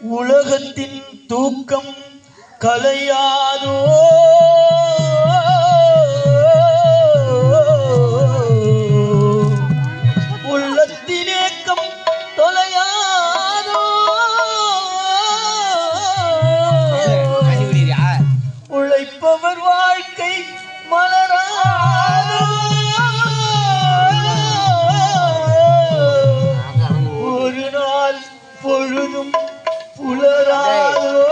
உலகத்தின் தூக்கம் கலையாதோ? உள்ளத்தினேக்கம் தொலையாதோ? உழைப்பவர் வாழ்க்கை மலராதோ? ஒரு நாள் பொழுதும் புலராதோ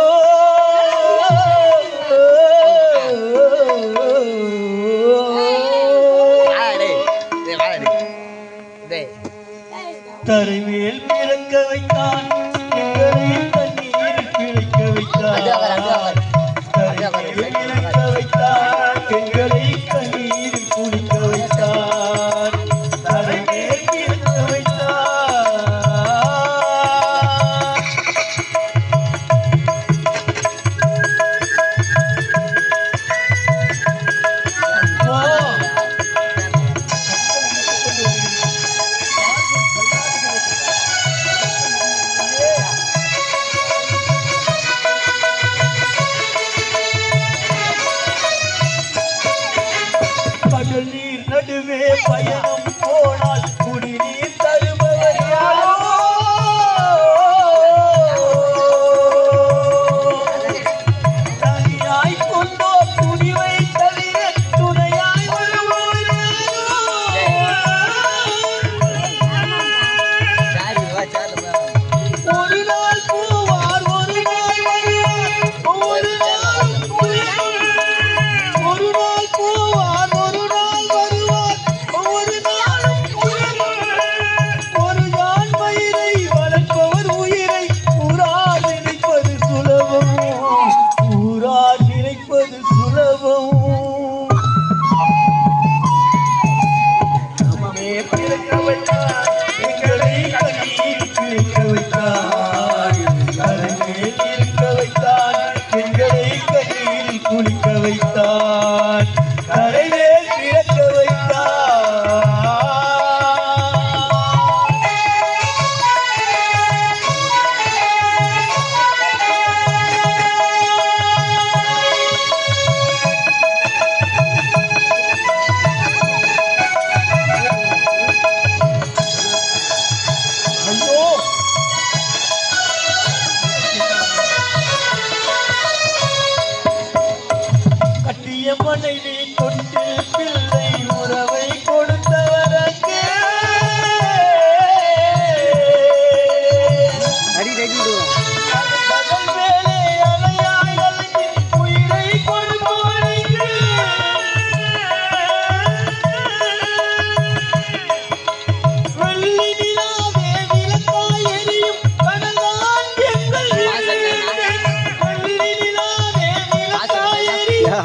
தரைமேல் பிறக்க வைத்தான். சொல்நீர் நடுவே பயணம் போனால் குடிநீர் தருபவர் தனியாய் கொண்டோ துணிவை மதிய மனைவி தொட்டு